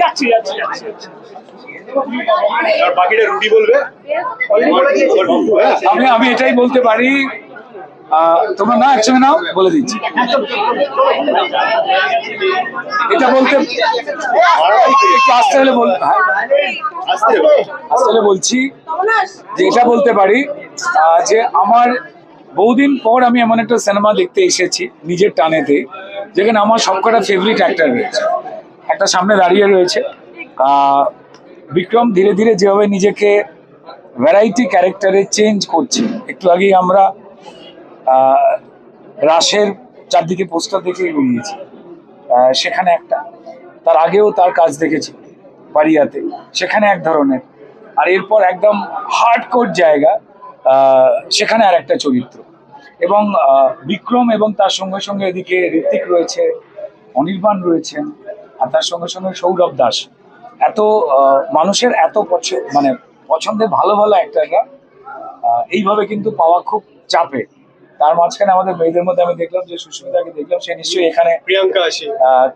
যাচ্ছি যাচ্ছি যাচ্ছি। আর বাকিটা রুটি বলবে? হ্যাঁ। আমি আমি এটাই বলতে পারি। তোমরা না একসঙ্গে নাও বলে দিচ্ছি। এটা বলতে একটু আসতে হলে বল হ্যাঁ, আসতে হলে বলছি যে এটা বলতে পারি যে আমার বহুদিন পর আমি এমন একটা সিনেমা দেখতে এসেছি নিজের টানেতে যেখানে আমার সবকটা ফেভারিট অ্যাক্টর রয়েছে। একটা সামনে দাঁড়িয়ে রয়েছে। বিক্রম ধীরে ধীরে যেভাবে নিজেকে ভ্যারাইটি ক্যারেক্টারে চেঞ্জ করছে, একটু আগেই আমরা রাসের চারদিকে পোস্টার দেখে বেরিয়েছি। সেখানে একটা, তার আগেও তার কাজ দেখেছি বাড়িয়াতে, সেখানে এক ধরনের। আর এরপর একদম হার্ড কোর জায়গা সেখানে আর একটা চরিত্র। এবং বিক্রম এবং তার সঙ্গে সঙ্গে এদিকে ঋত্বিক রয়েছে, অনির্বাণ রয়েছেন আর তার সঙ্গে সঙ্গে সৌরভ দাস। এত মানুষের এত পছন্দ মানে পছন্দের ভালো ভালো অ্যাক্টাররা এইভাবে কিন্তু পাওয়া খুব চাপে। তার মাঝখানে আমাদের মেয়েদের মধ্যে আমি দেখলাম যে সুস্মিতাকে দেখলাম সে নিশ্চয়ই এখানে প্রিয়াঙ্কা আসে।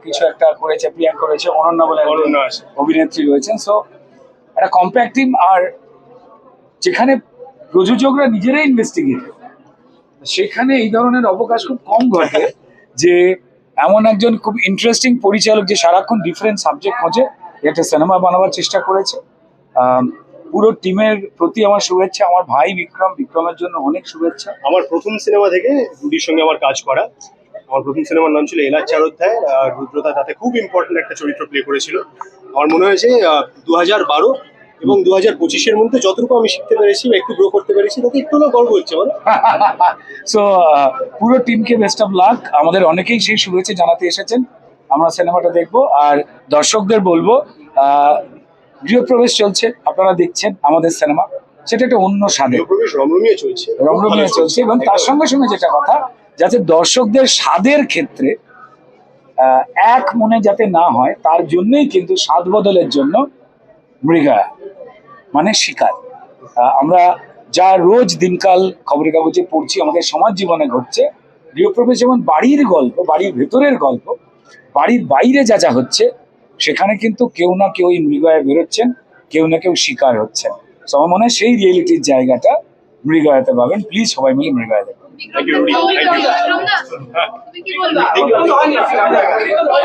কিছু একটা করেছে প্রিয়াঙ্কা করেছে অনন্যা বলে আছে। অভিনেত্রী রয়েছেন। সো একটা কম্প্যাক্ট টিম আর যেখানে প্রযোজকরা নিজেরাই ইনভেস্টিগেট সেখানে এই ধরনের অবকাশ খুব কম ঘটে যে এমন একজন খুব ইন্টারেস্টিং পরিচালক যে সারাক্ষণ ডিফারেন্ট সাবজেক্ট খোঁজে একটা সিনেমা বানাবার চেষ্টা করেছে। পুরো টিমের প্রতি আমার শুভেচ্ছা, আমার ভাই বিক্রম, বিক্রমের জন্য অনেক শুভেচ্ছা। আমার প্রথম সিনেমা থেকে রুডির সঙ্গে আমার কাজ করা। আমার প্রথম সিনেমার নাম ছিল এলাচ চারোধ্যায়, আর রুদ্রতা তাতে খুব ইম্পর্টেন্ট একটা চরিত্র প্লে করেছিল। আমার মনে হয়েছে দু হাজার বারো এবং দু হাজার পঁচিশের মধ্যে যতটুকু আমি শিখতে পেরেছি বা একটু গ্রো করতে পেরেছি তাতে একটু হলেও গর্ব হচ্ছে বলো। সো পুরো টিমকে বেস্ট অফ লাক আমাদের অনেকেই সেই শুভেচ্ছা জানাতে এসেছেন। আমরা সিনেমাটা দেখব। আর দর্শকদের বলব গৃহপ্রবেশ চলছে। আপনারা দেখছেন আমাদের সিনেমা। সেটা একটা অন্য স্বাদে রমরমিয়ে চলছে। রমরমিয়ে চলছে এবং তার সঙ্গে সঙ্গে যেটা কথা যাতে দর্শকদের স্বাদের ক্ষেত্রে এক মনে যাতে না হয় তার জন্যই কিন্তু স্বাদ বদলের জন্য মৃগা। মানে শিকার। আহ, আমরা যা রোজ দিনকাল খবরের কাগজে পড়ছি আমাদের সমাজ জীবনে ঘটছে। গৃহপ্রবেশ যেমন বাড়ির গল্প বাড়ির ভেতরের গল্প বাড়ির বাইরে যা যা হচ্ছে সেখানে কিন্তু কেউ না কেউ এই মৃগয়ে বেরোচ্ছেন কেউ না কেউ শিকার হচ্ছেন। আমার মনে হয় সেই রিয়েলিটির জায়গাটা মৃগয়াতে পাবেন। প্লিজ সবাই মিলে মৃগয়া দেখুন